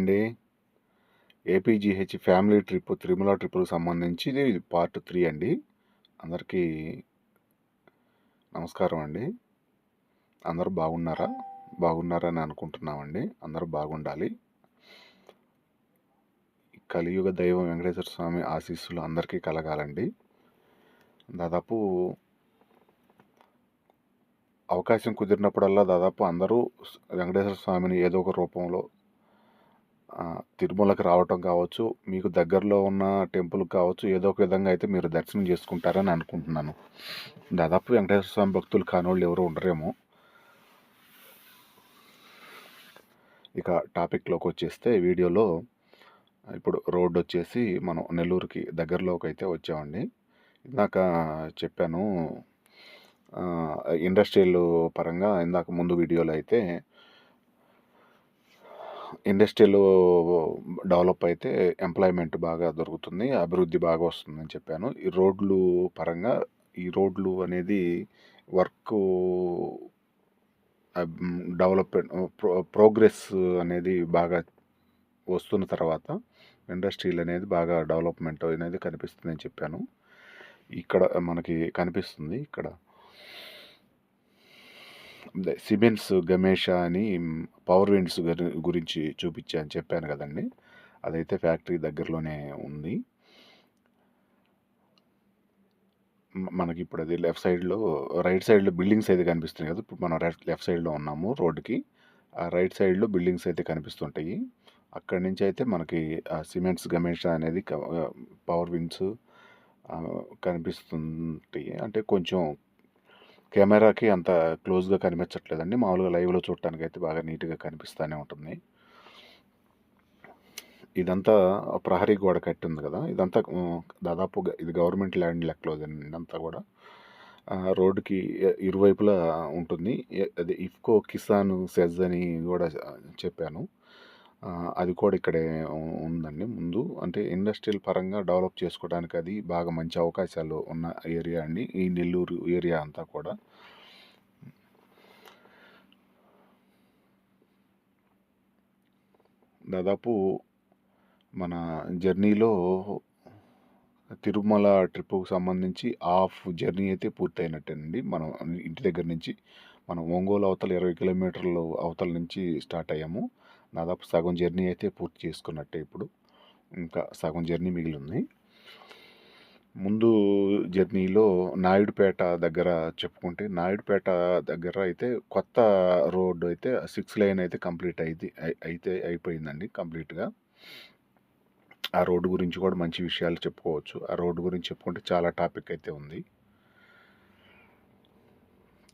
అండి APGH family trip Tirumala ట్రిప్కి సంబంధించి ఇది పార్ట్ త్రీ అండి. అందరికీ నమస్కారం అండి. అందరూ బాగున్నారా? బాగున్నారని అనుకుంటున్నామండి. అందరూ బాగుండాలి. కలియుగ దైవం వెంకటేశ్వర స్వామి ఆశీస్సులు అందరికీ కలగాలండి. దాదాపు అవకాశం కుదిరినప్పుడల్లా దాదాపు అందరూ వెంకటేశ్వర స్వామిని ఏదో ఒక రూపంలో తిరుమలకి రావటం కావచ్చు మీకు దగ్గరలో ఉన్న టెంపుల్ కావచ్చు ఏదో ఒక విధంగా అయితే మీరు దర్శనం చేసుకుంటారని అనుకుంటున్నాను. దాదాపు వెంకటేశ్వర స్వామి భక్తులు కానివాళ్ళు ఎవరు ఉండరేమో. ఇక టాపిక్లోకి వచ్చేస్తే వీడియోలో ఇప్పుడు రోడ్ వచ్చేసి మనం నెల్లూరుకి దగ్గరలోకి అయితే వచ్చామండి. ఇందాక చెప్పాను ఇండస్ట్రియల్ పరంగా ఇందాక ముందు వీడియోలో అయితే ఇండస్ట్రియల్ డెవలప్ అయితే ఎంప్లాయ్మెంట్ బాగా దొరుకుతుంది అభివృద్ధి బాగా వస్తుందని చెప్పాను. ఈ రోడ్లు పరంగా ఈ రోడ్లు అనేది వర్క్ డెవలప్మెంట్ ప్రోగ్రెస్ అనేది బాగా వస్తున్న తర్వాత ఇండస్ట్రీలు అనేది బాగా డెవలప్మెంట్ అనేది కనిపిస్తుందని చెప్పాను. ఇక్కడ మనకి కనిపిస్తుంది ఇక్కడ. సిమెన్స్ గమేష అని పవర్ విండ్స్ గురించి చూపించా అని చెప్పాను కదండి. అదైతే ఫ్యాక్టరీ దగ్గరలోనే ఉంది. మనకి ఇప్పుడు అది లెఫ్ట్ సైడ్లో రైట్ సైడ్లో బిల్డింగ్స్ అయితే కనిపిస్తున్నాయి కదా. ఇప్పుడు మనం లెఫ్ట్ సైడ్లో ఉన్నాము రోడ్డుకి ఆ రైట్ సైడ్లో బిల్డింగ్స్ అయితే కనిపిస్తుంటాయి. అక్కడి నుంచి అయితే మనకి సిమెంట్స్ గమేష అనేది పవర్ విండ్స్ కనిపిస్తుంటాయి. అంటే కొంచెం కెమెరాకి అంత క్లోజ్గా కనిపించట్లేదండి. మామూలుగా లైవ్లో చూడటానికి అయితే బాగా నీట్గా కనిపిస్తూనే ఉంటుంది. ఇదంతా ప్రహరీ గోడ కట్టింది కదా. ఇదంతా దాదాపు ఇది గవర్నమెంట్ ల్యాండ్ లెక్కలో ఇదంతా కూడా రోడ్డుకి ఇరువైపులా ఉంటుంది. అది ఇఫ్కో కిసాన్ సెజ్ అని కూడా చెప్పాను. అది కూడా ఇక్కడే ఉందండి. అంటే ఇండస్ట్రియల్ పరంగా డెవలప్ చేసుకోవడానికి అది బాగా మంచి అవకాశాలు ఉన్న ఏరియా అండి. ఈ నెల్లూరు ఏరియా అంతా కూడా. దాదాపు మన జర్నీలో తిరుమల ట్రిప్కు సంబంధించి హాఫ్ జర్నీ అయితే పూర్తయినట్టేనండి. మనం ఇంటి దగ్గర నుంచి మనం ఒంగోలు అవతల ఇరవై కిలోమీటర్లు అవతల నుంచి స్టార్ట్ అయ్యాము. దాదాపు సగం జర్నీ అయితే పూర్తి చేసుకున్నట్టే ఇప్పుడు. ఇంకా సగం జర్నీ మిగిలి ఉంది ముందు జర్నీలో నాయుడుపేట దగ్గర చెప్పుకుంటే నాయుడుపేట దగ్గర అయితే కొత్త రోడ్డు అయితే సిక్స్ లైన్ అయితే కంప్లీట్ అయితే అయితే అయిపోయిందండి కంప్లీట్గా. ఆ రోడ్డు గురించి కూడా మంచి విషయాలు చెప్పుకోవచ్చు. ఆ రోడ్డు గురించి చెప్పుకుంటే చాలా టాపిక్ అయితే ఉంది.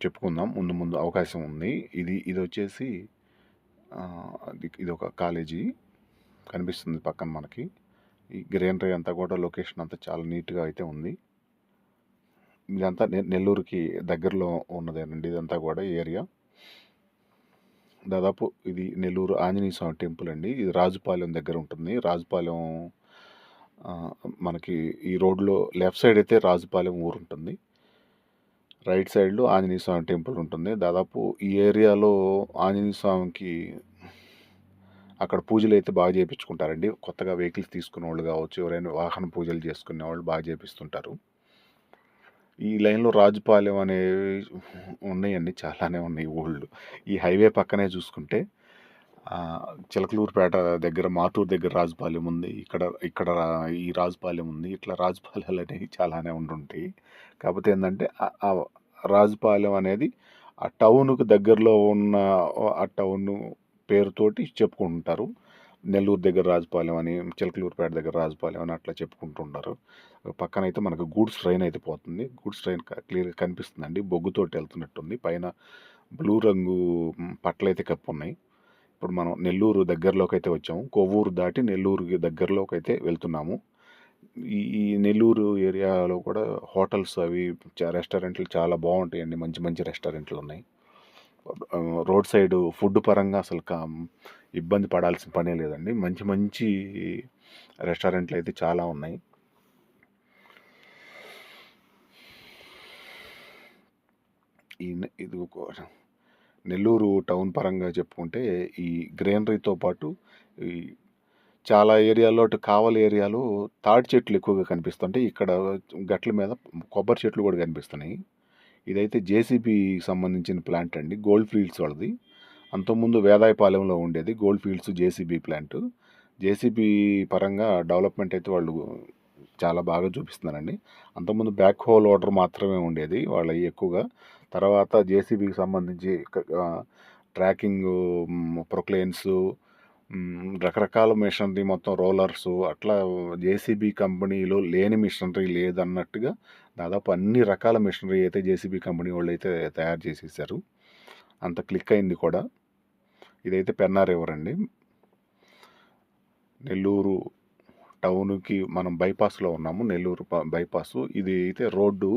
చెప్పుకుందాం. ముందు ముందు అవకాశం ఉంది. ఇది ఇది వచ్చేసి ఇది ఒక కాలేజీ. కనిపిస్తుంది పక్కన మనకి. ఈ గ్రీనరీ అంతా కూడా లొకేషన్ అంతా చాలా నీట్గా అయితే ఉంది. ఇదంతా నెల్లూరుకి దగ్గరలో ఉన్నదేనండి ఇదంతా కూడా ఏరియా. దాదాపు ఇది నెల్లూరు ఆంజనేయ స్వామి టెంపుల్ అండి. ఇది రాజుపాలెం దగ్గర ఉంటుంది. రాజుపాలెం మనకి ఈ రోడ్లో లెఫ్ట్ సైడ్ అయితే రాజుపాలెం ఊరు ఉంటుంది. రైట్ సైడ్లో ఆంజనేయ స్వామి టెంపుల్ ఉంటుంది. దాదాపు ఈ ఏరియాలో ఆంజనేయ స్వామికి అక్కడ పూజలు అయితే బాగా చేయించుకుంటారండి కొత్తగా వెహికల్స్ తీసుకునే వాళ్ళు కావచ్చు ఎవరైనా వాహన పూజలు చేసుకునే వాళ్ళు బాగా చేపిస్తుంటారు. ఈ లైన్లో రాజుపాలెం అనేవి ఉన్నాయండి చాలానే ఉన్నాయి ఊళ్ళు. ఈ హైవే పక్కనే చూసుకుంటే చిలకలూరుపేట దగ్గర మాతూరు దగ్గర రాజుపాలెం ఉంది. ఇక్కడ ఇక్కడ ఈ రాజుపాలెం ఉంది. ఇట్లా రాజుపాలెలు అనేవి చాలానే ఉంటుంటాయి కాకపోతే ఏంటంటే ఆ రాజుపాలెం అనేది ఆ టౌన్కు దగ్గరలో ఉన్న ఆ టౌన్ పేరుతోటి చెప్పుకుంటుంటారు. నెల్లూరు దగ్గర రాజుపాలెం అని చిలకలూరుపేట దగ్గర రాజుపాలెం అని అట్లా చెప్పుకుంటుంటారు. పక్కన అయితే మనకు గూడ్స్ ట్రైన్ అయితే పోతుంది. గూడ్స్ ట్రైన్ క్లియర్గా కనిపిస్తుందండి. బొగ్గుతోటి వెళ్తున్నట్టుంది. పైన బ్లూ రంగు పట్లయితే కప్పు ఉన్నాయి ఇప్పుడు మనం నెల్లూరు దగ్గరలోకి అయితే వచ్చాము. కొవ్వూరు దాటి నెల్లూరు దగ్గరలోకి అయితే వెళ్తున్నాము. ఈ నెల్లూరు ఏరియాలో కూడా హోటల్స్ అవి రెస్టారెంట్లు చాలా బాగుంటాయండి. మంచి మంచి రెస్టారెంట్లు ఉన్నాయి రోడ్ సైడ్ ఫుడ్ పరంగా అసలు ఇబ్బంది పడాల్సిన పనే లేదండి. మంచి మంచి రెస్టారెంట్లు అయితే చాలా ఉన్నాయి. ఈ ఇది నెల్లూరు టౌన్ పరంగా చెప్పుకుంటే ఈ గ్రీనరీతో పాటు ఈ చాలా ఏరియాలో అటు కావలి ఏరియాలో తాటి చెట్లు ఎక్కువగా కనిపిస్తుంటాయి. ఇక్కడ గట్ల మీద కొబ్బరి చెట్లు కూడా కనిపిస్తున్నాయి. ఇదైతే జేసీబీ సంబంధించిన ప్లాంట్ అండి. గోల్డ్ ఫీల్డ్స్ వాళ్ళది. అంతకుముందు వేదాయపాలెంలో ఉండేది gold fields JCB plant. JCB పరంగా డెవలప్మెంట్ అయితే వాళ్ళు చాలా బాగా చూపిస్తున్నారండి. అంతకుముందు బ్యాక్ హోల్ వాటర్ మాత్రమే ఉండేది వాళ్ళ ఎక్కువగా. తర్వాత జేసీబీకి సంబంధించి ట్రాకింగ్ ప్రొక్లెయిన్స్ రకరకాల మిషనరీ మొత్తం రోలర్స్ అట్లా జేసీబీ కంపెనీలో లేని మిషనరీ లేదన్నట్టుగా దాదాపు అన్ని రకాల మిషనరీ అయితే జేసీబీ కంపెనీ వాళ్ళు అయితే తయారు చేసేసారు. అంత క్లిక్ అయింది కూడా. ఇదైతే పెన్నా రివర్ అండి నెల్లూరు టౌన్కి మనం బైపాస్లో ఉన్నాము. నెల్లూరు బైపాస్. ఇది అయితే రోడ్డు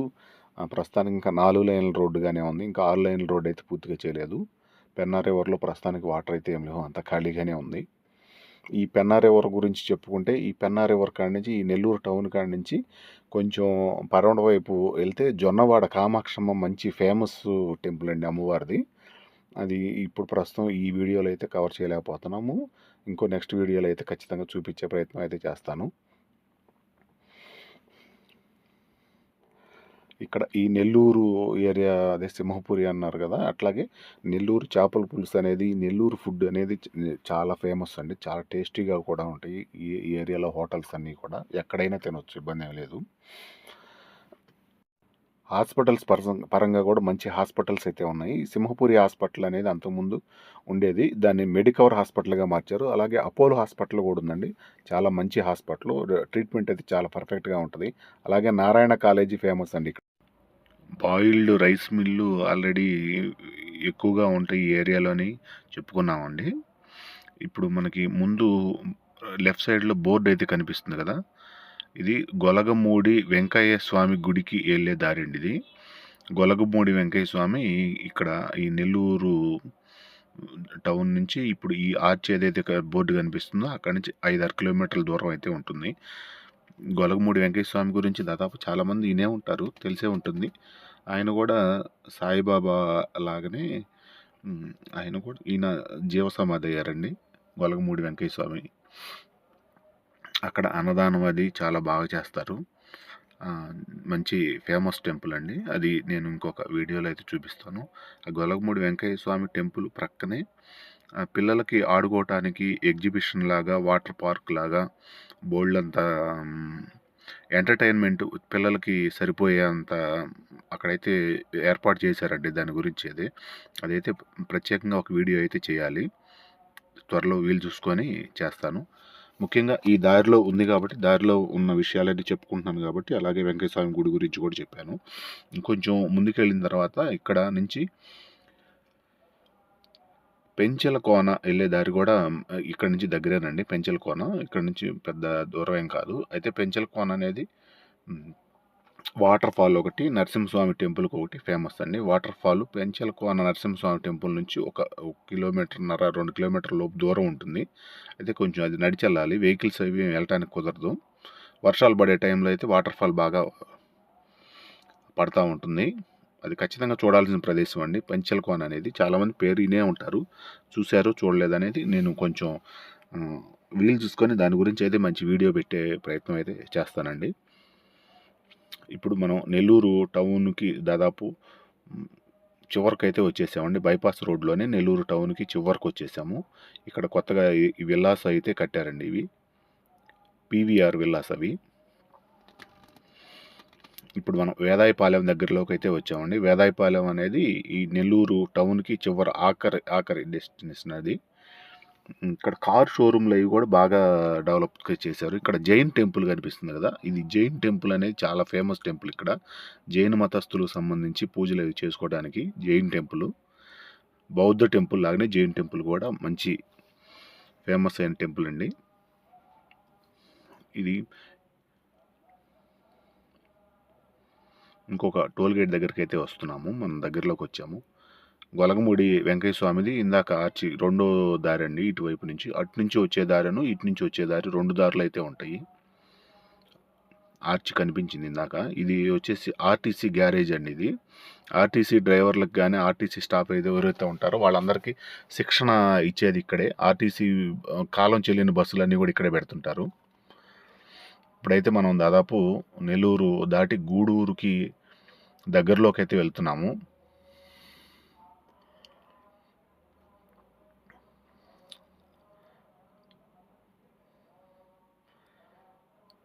ప్రస్తుతానికి ఇంకా నాలుగు లైన్ల రోడ్డుగానే ఉంది. ఇంకా ఆరు లైన్ల రోడ్డు అయితే పూర్తిగా చేయలేదు. పెన్నా రివర్లో ప్రస్తుతానికి వాటర్ అయితే ఏం లేవు. అంత ఖాళీగానే ఉంది. ఈ పెన్నా రివర్ గురించి చెప్పుకుంటే ఈ పెన్నా రివర్ కాడ నుంచి ఈ నెల్లూరు టౌన్ కాడ నుంచి కొంచెం పరవడ వైపు వెళ్తే జొన్నవాడ కామాక్షమ్మ మంచి ఫేమస్ టెంపుల్ అండి అమ్మవారిది. అది ఇప్పుడు ప్రస్తుతం ఈ వీడియోలో అయితే కవర్ చేయలేకపోతున్నాము. ఇంకో నెక్స్ట్ వీడియోలో అయితే ఖచ్చితంగా చూపించే ప్రయత్నం అయితే చేస్తాను. ఇక్కడ ఈ నెల్లూరు ఏరియా అదే సింహపురి అన్నారు కదా అట్లాగే నెల్లూరు చేపల పులుసు అనేది నెల్లూరు ఫుడ్ అనేది చాలా ఫేమస్ అండి. చాలా టేస్టీగా కూడా ఉంటాయి ఈ ఏరియాలో హోటల్స్ అన్నీ కూడా. ఎక్కడైనా తినొచ్చు ఇబ్బంది ఏం లేదు. హాస్పిటల్స్ పరంగా కూడా మంచి హాస్పిటల్స్ అయితే ఉన్నాయి. సింహపురి హాస్పిటల్ అనేది అంతకుముందు ఉండేది. దాన్ని మెడికవర్ హాస్పిటల్గా మార్చారు. అలాగే అపోలో హాస్పిటల్ కూడా ఉందండి. చాలా మంచి హాస్పిటల్. ట్రీట్మెంట్ అయితే చాలా పర్ఫెక్ట్గా ఉంటుంది. అలాగే నారాయణ కాలేజీ ఫేమస్ అండి ఇక్కడ. బాయిల్డ్ రైస్ మిల్లు ఆల్రెడీ ఎక్కువగా ఉంటాయి ఈ ఏరియాలోని చెప్పుకున్నామండి. ఇప్పుడు మనకి ముందు లెఫ్ట్ సైడ్లో బోర్డు అయితే కనిపిస్తుంది కదా? ఇది గొలగమూడి వెంకయ్య స్వామి గుడికి వెళ్ళే దారి అండి ఇది. గొలగమూడి వెంకయ్య స్వామి ఇక్కడ ఈ నెల్లూరు టౌన్ నుంచి ఇప్పుడు ఈ ఆర్చ్ ఏదైతే బోర్డు కనిపిస్తుందో అక్కడ నుంచి ఐదారు కిలోమీటర్ల దూరం అయితే ఉంటుంది. గొలగమూడి వెంకయ్య స్వామి గురించి దాదాపు చాలామంది వినే ఉంటారు తెలిసే ఉంటుంది. ఆయన కూడా సాయిబాబా లాగానే ఆయన కూడా ఈయన జీవసమాధి అయ్యారండి గొలగమూడి వెంకయ్య స్వామి అక్కడ అన్నదానం అది చాలా బాగా చేస్తారు. మంచి ఫేమస్ టెంపుల్ అండి. అది నేను ఇంకొక వీడియోలో అయితే చూపిస్తాను. ఆ గొలగమూడి వెంకయ్య స్వామి టెంపుల్ ప్రక్కనే పిల్లలకి ఆడుకోవటానికి ఎగ్జిబిషన్ లాగా వాటర్ పార్క్ లాగా బోల్డ్ అంత ఎంటర్టైన్మెంట్ పిల్లలకి సరిపోయేంత అక్కడైతే ఏర్పాటు చేశారండి దాని గురించి అది. అదైతే ప్రత్యేకంగా ఒక వీడియో అయితే చేయాలి. త్వరలో వీలు చూసుకొని చేస్తాను. ముఖ్యంగా ఈ దారిలో ఉంది కాబట్టి దారిలో ఉన్న విషయాలన్నీ చెప్పుకుంటున్నాను కాబట్టి అలాగే వెంకటస్వామి గుడి గురించి కూడా చెప్పాను. ఇంకొంచెం ముందుకెళ్ళిన తర్వాత ఇక్కడ నుంచి పెంచల కోన వెళ్ళే దారి కూడా ఇక్కడ నుంచి దగ్గరేనండి. పెంచల కోన. ఇక్కడ నుంచి పెద్ద దూరం ఏం కాదు. అయితే పెంచల కోన అనేది వాటర్ ఫాల్ ఒకటి నరసింహస్వామి టెంపుల్కి ఒకటి ఫేమస్ అండి water fall Penchala Kona Narasimhaswamy temple నుంచి ఒక ఒక కిలోమీటర్న్నర రెండు కిలోమీటర్ లోపు దూరం ఉంటుంది. అయితే కొంచెం అది నడిచి వెళ్ళాలి వెహికల్స్ అవి వెళ్ళటానికి కుదరదు. వర్షాలు పడే టైంలో అయితే వాటర్ ఫాల్ బాగా పడతా ఉంటుంది. అది ఖచ్చితంగా చూడాల్సిన ప్రదేశం అండి. పెంచెల అనేది చాలామంది పేరు వినే ఉంటారు. చూశారు చూడలేదు అనేది నేను కొంచెం వీలు చూసుకొని దాని గురించి అయితే మంచి వీడియో పెట్టే ప్రయత్నం అయితే చేస్తానండి. ఇప్పుడు మనం నెల్లూరు టౌన్కి దాదాపు చివరికి అయితే వచ్చేసామండి. బైపాస్ రోడ్లోనే నెల్లూరు టౌన్కి చివరికి వచ్చేసాము ఇక్కడ కొత్తగా ఈ- విల్లాస్ అయితే కట్టారండి ఇవి. పీవీఆర్ విల్లాస్ అవి. ఇప్పుడు మనం వేదాయపాలెం దగ్గరలోకి అయితే వచ్చామండి. వేదాయపాలెం అనేది ఈ నెల్లూరు టౌన్కి చివరి ఆఖరి ఆఖరి డెస్టినేషన్ అది. ఇక్కడ కార్ షోరూమ్లు అవి కూడా బాగా డెవలప్ చేశారు. ఇక్కడ జైన్ టెంపుల్ కనిపిస్తుంది కదా? ఇది జైన్ టెంపుల్ అనేది చాలా ఫేమస్ టెంపుల్ ఇక్కడ. జైన్ మతస్థులకు సంబంధించి పూజలు అవి చేసుకోవడానికి జైన్ టెంపుల్. బౌద్ధ టెంపుల్ లాగానే జైన్ టెంపుల్ కూడా మంచి ఫేమస్ అయిన టెంపుల్ అండి. ఇది ఇంకొక టోల్ గేట్ దగ్గరికి అయితే వస్తున్నాము. మనం దగ్గరలోకి వచ్చాము. గొలగముడి వెంకయ్య స్వామిది ఇందాక ఆర్చి రెండో దారి అండి ఇటువైపు నుంచి. అటు నుంచి వచ్చే దారిను ఇటు నుంచి వచ్చే దారి రెండు దారులు అయితే ఉంటాయి. ఆర్చి కనిపించింది ఇందాక. ఇది వచ్చేసి ఆర్టీసీ గ్యారేజ్ అండి ఇది. ఆర్టీసీ డ్రైవర్లకు కానీ ఆర్టీసీ స్టాఫ్ ఏదో ఎవరైతే ఉంటారో వాళ్ళందరికీ శిక్షణ ఇచ్చేది ఇక్కడే. ఆర్టీసీ కాలం చెల్లిన బస్సులన్నీ కూడా ఇక్కడే పెడుతుంటారు. ఇప్పుడైతే మనం దాదాపు నెల్లూరు దాటి గూడూరుకి దగ్గరలోకి అయితే వెళ్తున్నాము.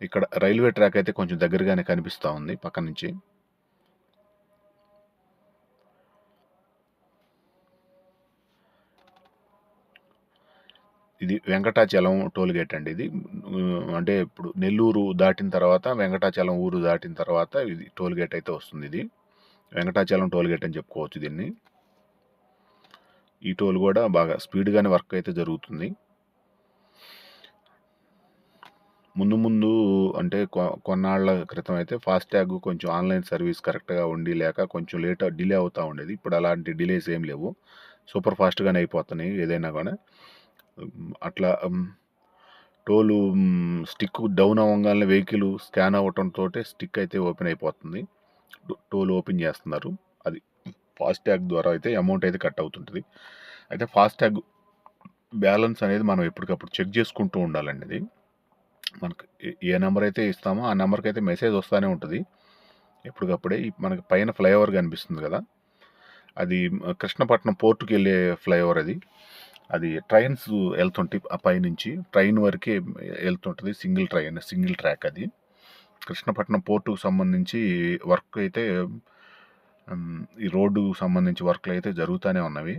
ఇక్కడ రైల్వే ట్రాక్ అయితే కొంచెం దగ్గరగానే కనిపిస్తూ ఉంది పక్క నుంచి ఇది వెంకటాచలం టోల్గేట్ అండి ఇది. అంటే ఇప్పుడు నెల్లూరు దాటిన తర్వాత వెంకటాచలం ఊరు దాటిన తర్వాత ఇది టోల్గేట్ అయితే వస్తుంది ఇది. వెంకటాచలం టోల్గేట్ అని చెప్పుకోవచ్చు దీన్ని. ఈ టోల్ కూడా బాగా స్పీడ్గానే వర్క్ అయితే జరుగుతుంది. ముందు ముందు అంటే కొ- కొన్నాళ్ళ క్రితం అయితే ఫాస్ట్యాగ్ కొంచెం ఆన్లైన్ సర్వీస్ కరెక్ట్గా ఉండి లేక కొంచెం లేట్ డిలే అవుతూ ఉండేది. ఇప్పుడు అలాంటి డిలేస్ ఏం లేవు. సూపర్ ఫాస్ట్గానే అయిపోతున్నాయి ఏదైనా కూడా అట్లా టోలు స్టిక్ డౌన్ అవ్వగానే వెహికల్ స్కాన్ అవ్వటంతో స్టిక్ అయితే ఓపెన్ అయిపోతుంది. టో- టోల్ ఓపెన్ చేస్తున్నారు. అది ఫాస్ట్యాగ్ ద్వారా అయితే అమౌంట్ అయితే కట్ అవుతుంటుంది. అయితే ఫాస్ట్యాగ్ బ్యాలెన్స్ అనేది మనం ఎప్పటికప్పుడు చెక్ చేసుకుంటూ ఉండాలండి అది మనకు ఏ- నెంబర్ అయితే ఇస్తామో ఆ నెంబర్కి అయితే మెసేజ్ వస్తూనే ఉంటుంది. ఎప్పటికప్పుడే మనకి పైన ఫ్లైఓవర్ కనిపిస్తుంది కదా. అది కృష్ణపట్నం పోర్టుకి వెళ్ళే ఫ్లైఓవర్ అది. అది ట్రైన్స్ వెళ్తుంటాయి ఆ పైనుంచి ట్రైన్ వరకే వెళ్తుంటుంది సింగిల్ ట్రైన్ సింగిల్ ట్రాక్ అది. కృష్ణపట్నం పోర్టుకు సంబంధించి వర్క్ అయితే ఈ రోడ్డుకు సంబంధించి వర్క్లు అయితే జరుగుతూనే ఉన్నవి.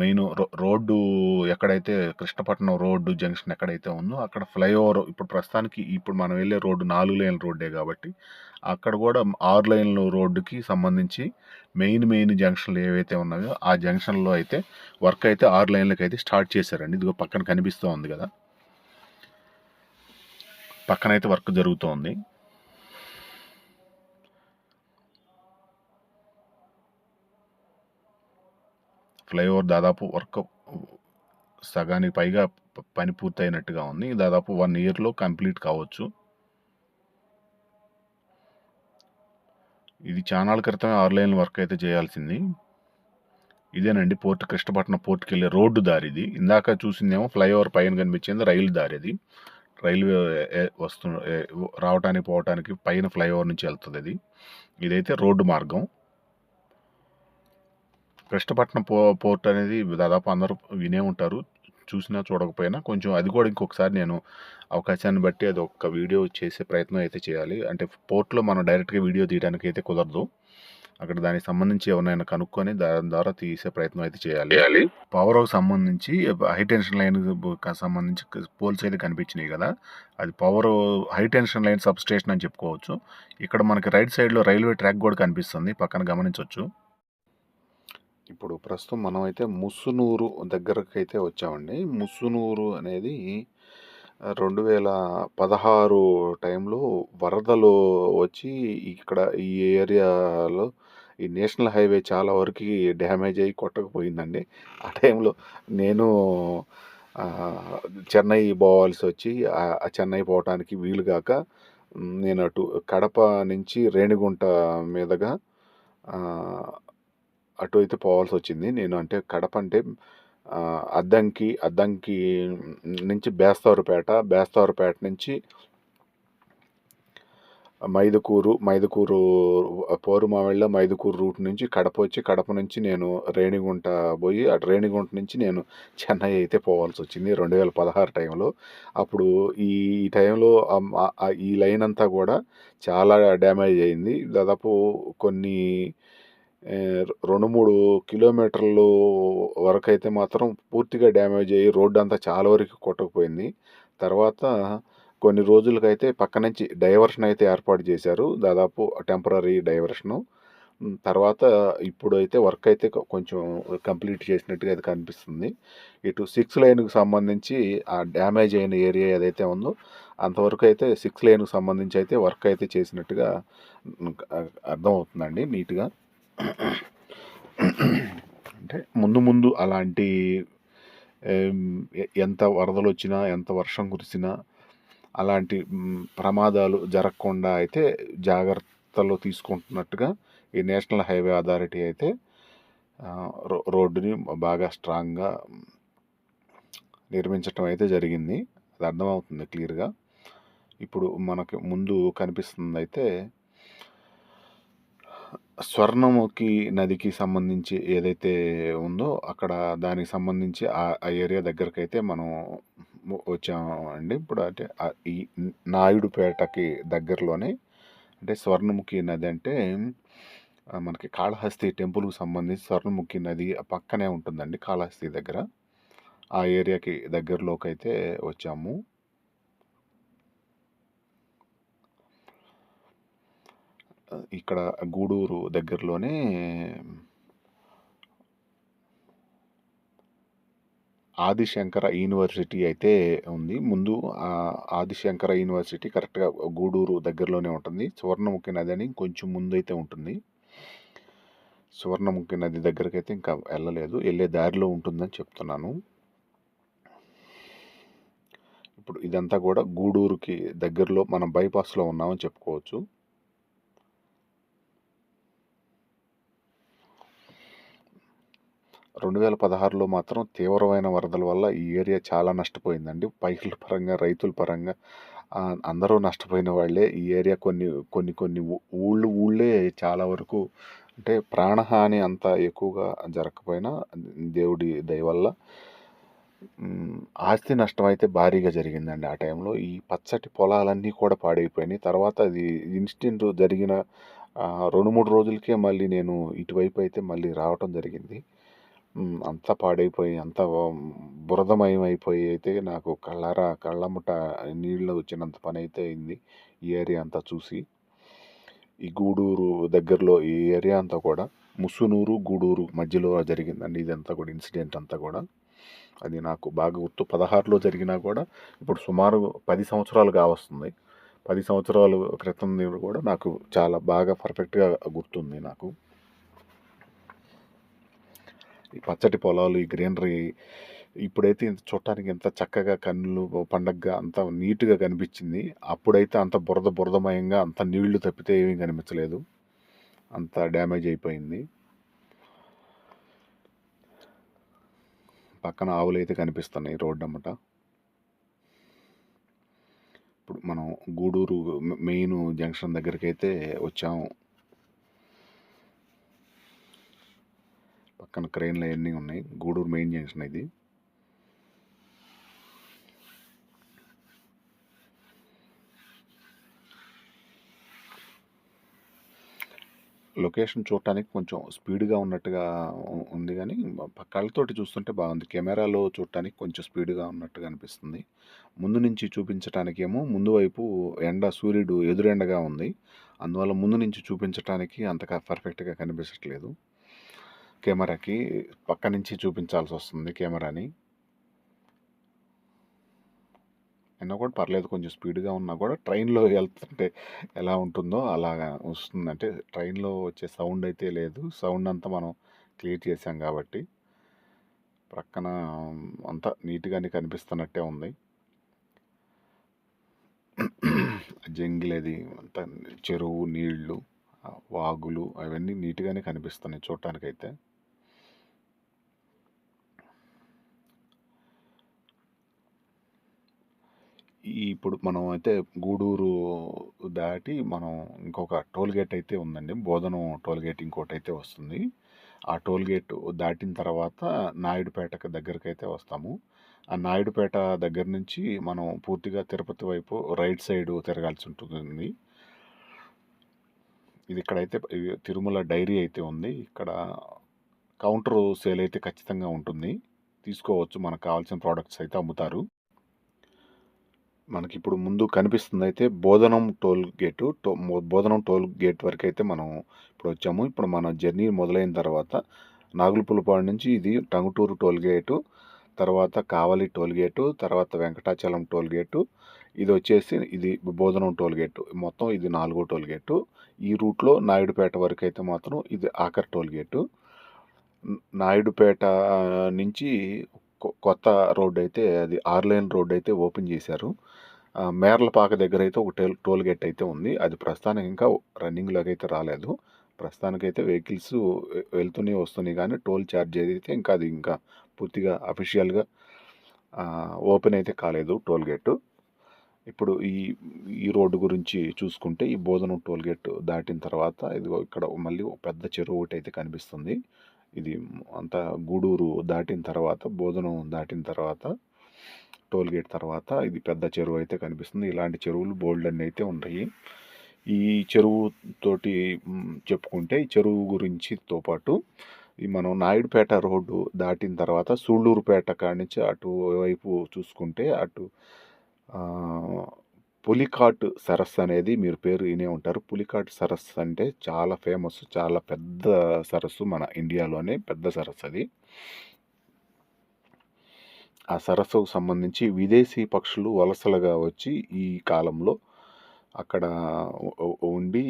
మెయిన్ రో రోడ్డు ఎక్కడైతే కృష్ణపట్నం రోడ్డు జంక్షన్ ఎక్కడైతే ఉందో అక్కడ ఫ్లైఓవర్ ఇప్పుడు ప్రస్తుతానికి ఇప్పుడు మనం వెళ్ళే రోడ్డు నాలుగు లైన్ల రోడ్డే కాబట్టి అక్కడ కూడా ఆరు లైన్ల రోడ్డుకి సంబంధించి మెయిన్ మెయిన్ జంక్షన్లు ఏవైతే ఉన్నాయో ఆ జంక్షన్లో అయితే వర్క్ అయితే ఆరు లైన్లకు అయితే స్టార్ట్ చేశారండి. ఇదిగో పక్కన కనిపిస్తూ ఉంది కదా. పక్కన అయితే వర్క్ జరుగుతోంది ఫ్లైఓవర్ దాదాపు వర్క్ సగానికి పైగా పని పూర్తయినట్టుగా ఉంది. దాదాపు వన్ ఇయర్లో కంప్లీట్ కావచ్చు. ఇది చాలా క్రితమే ఆన్లైన్ వర్క్ అయితే చేయాల్సింది. ఇదేనండి పోర్ట్ కృష్ణపట్నం పోర్ట్కి వెళ్ళే రోడ్డు దారిది ఇందాక చూసిందేమో ఫ్లైఓవర్ పైన కనిపించింది రైలు దారి అది. రైల్వే వస్తు రావటానికి పోవటానికి పైన ఫ్లైఓవర్ నుంచి వెళ్తుంది అది. ఇదైతే రోడ్డు మార్గం. కృష్ణపట్నం పో పోర్ట్ అనేది దాదాపు అందరూ వినే ఉంటారు. చూసినా చూడకపోయినా కొంచెం అది కూడా ఇంకొకసారి నేను అవకాశాన్ని బట్టి అది ఒక వీడియో చేసే ప్రయత్నం అయితే చేయాలి. అంటే పోర్ట్లో మనం డైరెక్ట్గా వీడియో తీయడానికి అయితే కుదరదు. అక్కడ దానికి సంబంధించి ఎవరైనా కనుక్కొని దాని ద్వారా తీసే ప్రయత్నం అయితే చేయాలి. పవర్ సంబంధించి హై టెన్షన్ లైన్ సంబంధించి పోల్స్ అయితే కనిపించినాయి కదా. అది power high tension line substation అని చెప్పుకోవచ్చు. ఇక్కడ మనకి రైట్ సైడ్లో రైల్వే ట్రాక్ కూడా కనిపిస్తుంది. పక్కన గమనించవచ్చు ఇప్పుడు ప్రస్తుతం మనం అయితే ముసునూరు దగ్గరకు అయితే వచ్చామండి. ముసునూరు అనేది రెండు వేల పదహారు టైంలో వరదలు వచ్చి ఇక్కడ ఈ ఏరియాలో ఈ నేషనల్ హైవే చాలా వరకు డ్యామేజ్ అయ్యి కొట్టకపోయిందండి. ఆ టైంలో నేను చెన్నై పోవాల్సి వచ్చి చెన్నై పోవటానికి వీలుగాక నేను అటు కడప నుంచి రేణిగుంట మీదుగా అటు అయితే పోవాల్సి వచ్చింది నేను అంటే కడప అంటే అద్దంకి అద్దంకి నుంచి బేస్తవరపేట బేస్తవరపేట నుంచి మైదుకూరు మైదుకూరు పోరుమావిళ్ళ మైదుకూరు రూట్ నుంచి కడప వచ్చి కడప నుంచి నేను రేణిగుంట పోయి అటు రేణిగుంట నుంచి నేను చెన్నై అయితే పోవాల్సి వచ్చింది రెండు వేల పదహారు టైంలో అప్పుడు ఈ టైంలో ఈ లైన్ అంతా కూడా చాలా డ్యామేజ్ అయింది దాదాపు కొన్ని రెండు మూడు కిలోమీటర్లు వరకు అయితే మాత్రం పూర్తిగా డ్యామేజ్ అయ్యి రోడ్డు అంతా చాలా వరకు కొట్టకపోయింది. తర్వాత కొన్ని రోజులకైతే పక్క నుంచి డైవర్షన్ అయితే ఏర్పాటు చేశారు. దాదాపు టెంపరీ డైవర్షను. తర్వాత ఇప్పుడు అయితే వర్క్ అయితే కొంచెం కంప్లీట్ చేసినట్టుగా అయితే కనిపిస్తుంది. ఇటు సిక్స్ లైన్కి సంబంధించి ఆ డ్యామేజ్ అయిన ఏరియా ఏదైతే ఉందో అంతవరకు అయితే సిక్స్ లైన్కి సంబంధించి అయితే వర్క్ అయితే చేసినట్టుగా అర్థమవుతుందండి నీట్గా. అంటే ముందు ముందు అలాంటి ఎంత వరదలు వచ్చినా ఎంత వర్షం కురిసినా అలాంటి ప్రమాదాలు జరగకుండా అయితే జాగ్రత్తలు తీసుకుంటున్నట్టుగా ఈ నేషనల్ హైవే అథారిటీ అయితే రో- రోడ్డుని బాగా స్ట్రాంగ్గా నిర్మించటం అయితే జరిగింది. అది అర్థమవుతుంది క్లియర్గా. ఇప్పుడు మనకి ముందు కనిపిస్తుంది అయితే స్వర్ణముఖి నదికి సంబంధించి ఏదైతే ఉందో అక్కడ దానికి సంబంధించి ఆ ఏరియా దగ్గరికి అయితే మనం వచ్చాము వచ్చామండి. ఇప్పుడు అంటే ఈ నాయుడుపేటకి దగ్గరలోనే అంటే స్వర్ణముఖి నది అంటే మనకి కాళహస్తి టెంపుల్కి సంబంధించి స్వర్ణముఖి నది పక్కనే ఉంటుందండి కాళహస్తి దగ్గర. ఆ ఏరియాకి దగ్గరలోకి అయితే వచ్చాము. ఇక్కడ గూడూరు దగ్గరలోనే ఆదిశంకర యూనివర్సిటీ అయితే ఉంది. ముందు ఆదిశంకర యూనివర్సిటీ కరెక్ట్గా గూడూరు దగ్గరలోనే ఉంటుంది. సువర్ణముఖి నది అని కొంచెం ముందు అయితే ఉంటుంది. సువర్ణముఖి నది దగ్గరికి అయితే ఇంకా వెళ్ళలేదు. వెళ్ళే దారిలో ఉంటుందని చెప్తున్నాను. ఇప్పుడు ఇదంతా కూడా గూడూరుకి దగ్గరలో మనం బైపాస్లో ఉన్నామని చెప్పుకోవచ్చు. రెండు వేల పదహారులో మాత్రం తీవ్రమైన వరదల వల్ల ఈ ఏరియా చాలా నష్టపోయిందండి. పైర్ల పరంగా రైతుల పరంగా అందరూ నష్టపోయిన వాళ్ళే ఈ ఏరియా కొన్ని కొన్ని కొన్ని ఊళ్ళు ఊళ్ళే చాలా వరకు అంటే ప్రాణహాని అంత ఎక్కువగా జరగకపోయినా దేవుడి దయ వల్ల ఆస్తి నష్టం అయితే భారీగా జరిగిందండి ఆ టైంలో. ఈ పచ్చటి పొలాలన్నీ కూడా పాడైపోయినాయి. తర్వాత అది ఇన్స్టెంట్ జరిగిన రెండు మూడు రోజులకే మళ్ళీ నేను ఇటువైపు అయితే మళ్ళీ రావటం జరిగింది. అంతా పాడైపోయి అంతా బురదమయం అయిపోయి అయితే నాకు కళ్ళారా కళ్ళముట నీళ్ళు వచ్చినంత పని అయితే అయింది ఈ ఏరియా అంతా చూసి. ఈ గూడూరు దగ్గరలో ఈ ఏరియా అంతా కూడా ముసునూరు గూడూరు మధ్యలో జరిగిందండి. ఇదంతా కూడా ఇన్సిడెంట్ అంతా కూడా. అది నాకు బాగా గుర్తు. పదహారులో జరిగినా కూడా ఇప్పుడు సుమారు పది సంవత్సరాలు కావస్తుంది. పది సంవత్సరాలు క్రితం కూడా నాకు చాలా బాగా పర్ఫెక్ట్గా గుర్తుంది నాకు. ఈ పచ్చటి పొలాలు ఈ గ్రీనరీ ఇప్పుడైతే ఇంత చూడటానికి ఎంత చక్కగా కన్నులు పండగగా అంత నీట్గా కనిపించింది. అప్పుడైతే అంత బురద బురదమయంగా అంత నీళ్ళు తప్పితే ఏమీ కనిపించలేదు. అంత డ్యామేజ్ అయిపోయింది. పక్కన ఆవులు అయితే కనిపిస్తున్నాయి రోడ్డు అమ్మట ఇప్పుడు మనం గూడూరు మెయిన్ జంక్షన్ దగ్గరికి అయితే వచ్చాము. పక్కన క్రెయిన్లు అవన్నీ ఉన్నాయి. గూడూరు మెయిన్ జంక్షన్ ఇది. లొకేషన్ చూడటానికి కొంచెం స్పీడ్గా ఉన్నట్టుగా ఉంది కానీ కళ్ళతోటి చూస్తుంటే బాగుంది. కెమెరాలో చూడటానికి కొంచెం స్పీడ్గా ఉన్నట్టుగా అనిపిస్తుంది. ముందు నుంచి చూపించటానికేమో ముందు వైపు ఎండ సూర్యుడు ఎదురెండగా ఉంది. అందువల్ల ముందు నుంచి చూపించటానికి అంతగా పర్ఫెక్ట్గా కనిపించట్లేదు కెమెరాకి పక్క నుంచి చూపించాల్సి వస్తుంది కెమెరాని. అయినా కూడా పర్లేదు కొంచెం స్పీడ్గా ఉన్నా కూడా ట్రైన్లో వెళ్తుంటే ఎలా ఉంటుందో అలాగా వస్తుంది అంటే ట్రైన్లో వచ్చే సౌండ్ అయితే లేదు. సౌండ్ అంతా మనం క్లియర్ చేసాం కాబట్టి ప్రక్కన అంతా నీట్గానే కనిపిస్తున్నట్టే ఉంది. జంగిల్ అది అంతా చెరువు నీళ్ళు వాగులు అవన్నీ నీట్గానే కనిపిస్తున్నాయి చూడటానికైతే. ఇప్పుడు మనం అయితే గూడూరు దాటి మనం ఇంకొక టోల్ గేట్ అయితే ఉందండి. బోధనం టోల్ గేట్ ఇంకోటి అయితే వస్తుంది. ఆ టోల్ గేట్ దాటిన తర్వాత నాయుడుపేటకు దగ్గరికి అయితే వస్తాము. ఆ నాయుడుపేట దగ్గర నుంచి మనం పూర్తిగా తిరుపతి వైపు రైట్ సైడ్ తిరగాల్సి ఉంటుంది ఇది ఇక్కడైతే తిరుమల డైరీ అయితే ఉంది. ఇక్కడ కౌంటర్ సేల్ అయితే ఖచ్చితంగా ఉంటుంది. తీసుకోవచ్చు. మనకు కావాల్సిన ప్రోడక్ట్స్ అయితే అమ్ముతారు. మనకి ఇప్పుడు ముందు కనిపిస్తుంది అయితే బోధనం టోల్ గేటు. టో బోధనం టోల్ గేట్ వరకు అయితే మనం ఇప్పుడు వచ్చాము. ఇప్పుడు మన జర్నీ మొదలైన తర్వాత నాగులపులపాడు నుంచి ఇది టంగుటూరు టోల్ గేటు తర్వాత కావలి టోల్ గేటు తర్వాత వెంకటాచలం టోల్ గేటు. ఇది వచ్చేసి ఇది బోధనం టోల్ గేటు. మొత్తం ఇది నాలుగో టోల్ గేటు. ఈ రూట్లో నాయుడుపేట వరకు అయితే మాత్రం ఇది ఆఖరి టోల్ గేటు. నాయుడుపేట నుంచి కొత్త రోడ్ అయితే అది ఆర్ లైన్ రోడ్ అయితే ఓపెన్ చేశారు. మేర్లపాక దగ్గర అయితే ఒక టోల్ టోల్ గేట్ అయితే ఉంది. అది ప్రస్తుతానికి ఇంకా రన్నింగ్లోకి అయితే రాలేదు. ప్రస్తుతానికైతే వెహికల్స్ వెళ్తూనే వస్తున్నాయి కానీ టోల్ ఛార్జ్ అయితే ఇంకా అది ఇంకా పూర్తిగా అఫీషియల్గా ఓపెన్ అయితే కాలేదు టోల్ గేట్. ఇప్పుడు ఈ ఈ రోడ్డు గురించి చూసుకుంటే ఈ బోధనం టోల్ గేట్ దాటిన తర్వాత ఇదిగో ఇక్కడ మళ్ళీ ఒక పెద్ద చెరువు ఒకటి అయితే కనిపిస్తుంది. ఇది అంతా గూడూరు దాటిన తర్వాత బోధనం దాటిన తర్వాత టోల్ గేట్ తర్వాత ఇది పెద్ద చెరువు అయితే కనిపిస్తుంది. ఇలాంటి చెరువులు బోల్డ్ అన్ని అయితే ఉన్నాయి ఈ చెరువు తోటి చెప్పుకుంటే ఈ చెరువు గురించితో పాటు ఈ మనం నాయుడుపేట రోడ్డు దాటిన తర్వాత సూళ్ళూరుపేట కాడి నుంచి అటువైపు చూసుకుంటే అటు పులికాట్ సరస్సు అనేది మీరు పేరు వినే ఉంటారు. పులికాట్ సరస్సు అంటే చాలా ఫేమస్ చాలా పెద్ద సరస్సు మన ఇండియాలోనే పెద్ద సరస్సు అది. ఆ సరస్సుకు సంబంధించి విదేశీ పక్షులు వలసలుగా వచ్చి ఈ కాలంలో అక్కడ ఉండి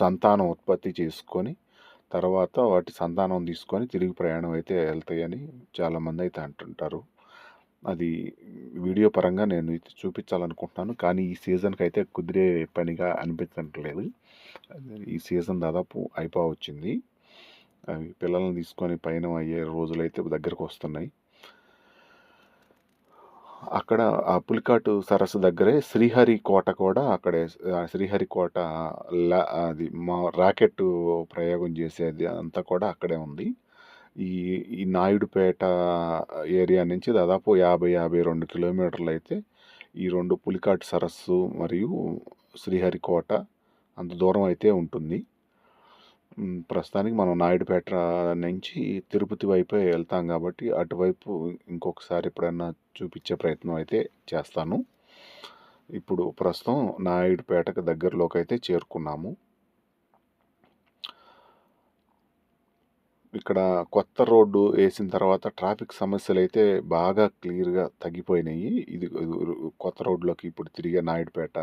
సంతానం ఉత్పత్తి చేసుకొని తర్వాత వాటి సంతానం తీసుకొని తిరిగి ప్రయాణం అయితే వెళ్తాయని చాలామంది అయితే అంటుంటారు. అది వీడియో పరంగా నేను చూపించాలనుకుంటున్నాను. కానీ ఈ సీజన్కి అయితే కుదిరే పనిగా అనిపించట్లేదు. ఈ సీజన్ దాదాపు అయిపో వచ్చింది అవి పిల్లల్ని తీసుకొని పయనం అయ్యే రోజులైతే దగ్గరకు వస్తున్నాయి అక్కడ ఆ పులికాటు సరస్సు దగ్గరే శ్రీహరి కోట కూడా అక్కడే శ్రీహరి కోట లా అది మా రాకెట్ ప్రయోగం చేసేది అంతా కూడా అక్కడే ఉంది. ఈ ఈ నాయుడుపేట ఏరియా నుంచి దాదాపు యాభై యాభై రెండు కిలోమీటర్లు అయితే ఈ రెండు పులికాటు సరస్సు మరియు శ్రీహరికోట అంత దూరం అయితే ఉంటుంది. ప్రస్తుతానికి మనం నాయుడుపేట నుంచి తిరుపతి వైపే వెళ్తాం కాబట్టి అటువైపు ఇంకొకసారి ఎప్పుడైనా చూపించే ప్రయత్నం అయితే చేస్తాను. ఇప్పుడు ప్రస్తుతం నాయుడుపేటకు దగ్గరలోకి అయితే చేరుకున్నాము. ఇక్కడ కొత్త రోడ్డు వేసిన తర్వాత ట్రాఫిక్ సమస్యలు అయితే బాగా క్లియర్గా తగ్గిపోయినాయి. ఇది కొత్త రోడ్లోకి ఇప్పుడు తిరిగే నాయుడుపేట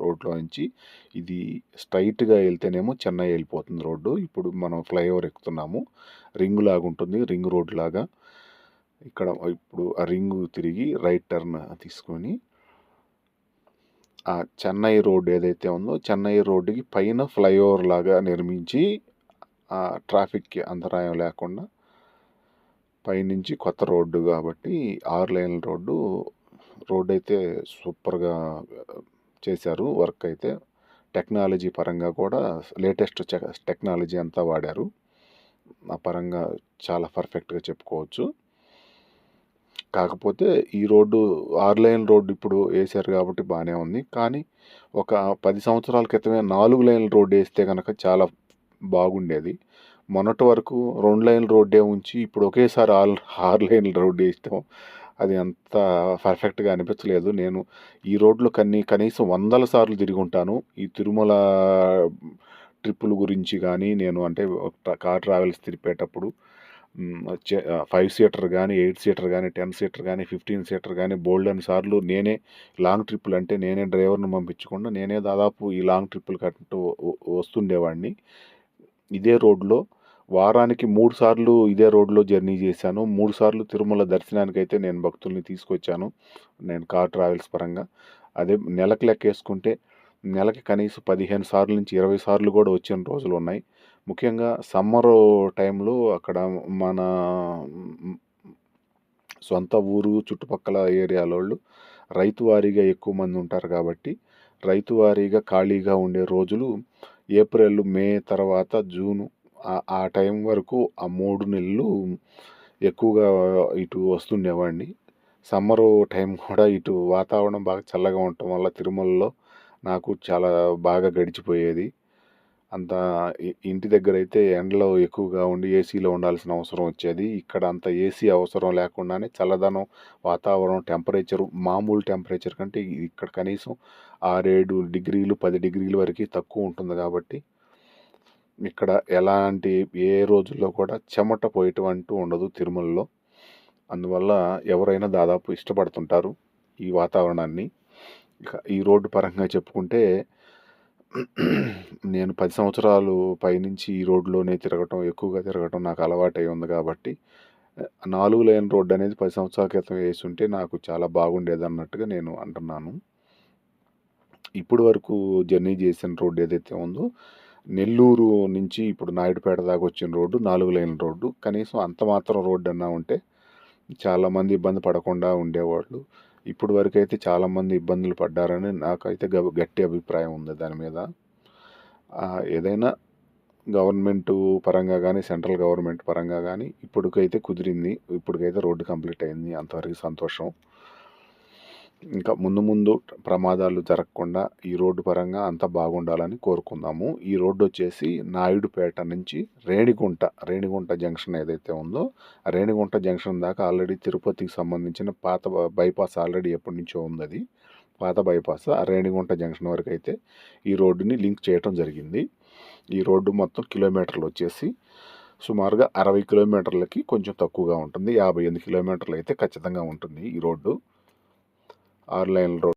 రోడ్లో నుంచి ఇది స్ట్రైట్గా వెళ్తేనేమో చెన్నై వెళ్ళిపోతుంది రోడ్డు. ఇప్పుడు మనం ఫ్లైఓవర్ ఎక్కుతున్నాము. రింగ్ లాగా ఉంటుంది. రింగ్ రోడ్ లాగా. ఇక్కడ ఇప్పుడు ఆ రింగ్ తిరిగి రైట్ టర్న్ తీసుకొని ఆ చెన్నై రోడ్ ఏదైతే ఉందో చెన్నై రోడ్డుకి పైన ఫ్లైఓవర్ లాగా నిర్మించి ఆ ట్రాఫిక్కి అంతరాయం లేకుండా పైనుంచి కొత్త రోడ్డు కాబట్టి ఆరు లైన్ల రోడ్డు రోడ్ అయితే సూపర్గా చేశారు వర్క్ అయితే. టెక్నాలజీ పరంగా కూడా లేటెస్ట్ టెక్నాలజీ అంతా వాడారు. ఆ పరంగా చాలా పర్ఫెక్ట్గా చెప్పుకోవచ్చు. కాకపోతే ఈ రోడ్డు ఆరు లైన్ రోడ్డు ఇప్పుడు వేశారు కాబట్టి బాగానే ఉంది. కానీ ఒక పది సంవత్సరాల క్రితమే నాలుగు లైన్ల రోడ్డు వేస్తే కనుక చాలా బాగుండేది. మొన్నటి వరకు రెండు లైన్ల రోడ్డే ఉంచి ఇప్పుడు ఒకేసారి ఆల్ ఆరు లైన్ రోడ్డు వేస్తాం అది అంత పర్ఫెక్ట్గా అనిపించలేదు. నేను ఈ రోడ్లో కన్ని కనీసం వందల సార్లు తిరిగి ఉంటాను. ఈ తిరుమల ట్రిప్పుల గురించి కానీ నేను అంటే కార్ ట్రావెల్స్ తిరిపేటప్పుడు ఫైవ్ సీటర్ కానీ ఎయిట్ సీటర్ కానీ టెన్ సీటర్ కానీ ఫిఫ్టీన్ సీటర్ కానీ బోల్డ్ అని సార్లు నేనే లాంగ్ ట్రిప్పులు అంటే నేనే డ్రైవర్ను పంపించకుండా నేనే దాదాపు ఈ లాంగ్ ట్రిప్పులు కట్టు వస్తుండేవాడిని. ఇదే రోడ్లో వారానికి మూడు సార్లు ఇదే రోడ్లో జర్నీ చేశాను. మూడు సార్లు తిరుమల దర్శనానికి అయితే నేను భక్తుల్ని తీసుకొచ్చాను. నేను కార్ ట్రావెల్స్ పరంగా. అదే నెలకు లెక్కేసుకుంటే నెలకి కనీసం పదిహేను సార్లు నుంచి ఇరవై సార్లు కూడా వచ్చిన రోజులు ఉన్నాయి. ముఖ్యంగా సమ్మర్ టైంలో అక్కడ మన సొంత ఊరు చుట్టుపక్కల ఏరియాలో వాళ్ళు రైతు వారీగా ఎక్కువ మంది ఉంటారు కాబట్టి రైతు వారీగా ఖాళీగా ఉండే రోజులు ఏప్రిల్ మే తర్వాత జూను ఆ- ఆ టైం వరకు ఆ మూడు నెలలు ఎక్కువగా ఇటు వస్తుండేవాడిని. సమ్మర్ టైం కూడా ఇటు వాతావరణం బాగా చల్లగా ఉండటం వల్ల తిరుమలలో నాకు చాలా బాగా గడిచిపోయేది. అంత ఇంటి దగ్గర అయితే ఎండలో ఎక్కువగా ఉండి ఏసీలో ఉండాల్సిన అవసరం వచ్చేది. ఇక్కడ అంత ఏసీ అవసరం లేకుండానే చల్లదనం వాతావరణం టెంపరేచర్ మామూలు టెంపరేచర్ కంటే ఇక్కడ కనీసం ఆరేడు డిగ్రీలు పది డిగ్రీల వరకు తక్కువ ఉంటుంది కాబట్టి ఇక్కడ ఎలాంటి ఏ రోజుల్లో కూడా చెమట పోయటం అంటూ ఉండదు తిరుమలలో. అందువల్ల ఎవరైనా దాదాపు ఇష్టపడుతుంటారు ఈ వాతావరణాన్ని. ఈ రోడ్డు పరంగా చెప్పుకుంటే నేను పది సంవత్సరాలు పైనుంచి ఈ రోడ్లోనే తిరగటం ఎక్కువగా తిరగటం నాకు అలవాటై ఉంది కాబట్టి నాలుగు లైన్ రోడ్డు అనేది పది సంవత్సరాల క్రితం వేసి ఉంటే నాకు చాలా బాగుండేది అన్నట్టుగా నేను అంటున్నాను. ఇప్పుడు వరకు జర్నీ చేసిన రోడ్డు ఏదైతే ఉందో నెల్లూరు నుంచి ఇప్పుడు నాయుడుపేట దాకా వచ్చిన రోడ్డు నాలుగు లైన్ రోడ్డు. కనీసం అంత మాత్రం రోడ్డు అన్నా ఉంటే చాలామంది ఇబ్బంది పడకుండా ఉండేవాళ్ళు. ఇప్పుడు వరకు అయితే చాలామంది ఇబ్బందులు పడ్డారని నాకైతే గ- గట్టి అభిప్రాయం ఉంది దాని మీద. ఏదైనా గవర్నమెంట్ పరంగా కానీ సెంట్రల్ గవర్నమెంట్ పరంగా కానీ ఇప్పటికైతే కుదిరింది. ఇప్పటికైతే రోడ్డు కంప్లీట్ అయింది. అంతవరకు సంతోషం. ఇంకా ముందు ముందు ప్రమాదాలు జరగకుండా ఈ రోడ్డు పరంగా అంతా బాగుండాలని కోరుకుందాము. ఈ రోడ్డు వచ్చేసి నాయుడుపేట నుంచి రేణిగుంట రేణిగుంట జంక్షన్ ఏదైతే ఉందో రేణిగుంట జంక్షన్ దాకా ఆల్రెడీ తిరుపతికి సంబంధించిన పాత బ- బైపాస్ ఆల్రెడీ ఎప్పటి నుంచో ఉంది అది పాత బైపాస్ ఆ రేణిగుంట జంక్షన్ వరకు అయితే ఈ రోడ్డుని లింక్ చేయటం జరిగింది. ఈ రోడ్డు మొత్తం కిలోమీటర్లు వచ్చేసి సుమారుగా అరవై కిలోమీటర్లకి కొంచెం తక్కువగా ఉంటుంది. యాభై ఎనిమిది కిలోమీటర్లు అయితే ఖచ్చితంగా ఉంటుంది ఈ రోడ్డు. ఆరు లైన్ రోడ్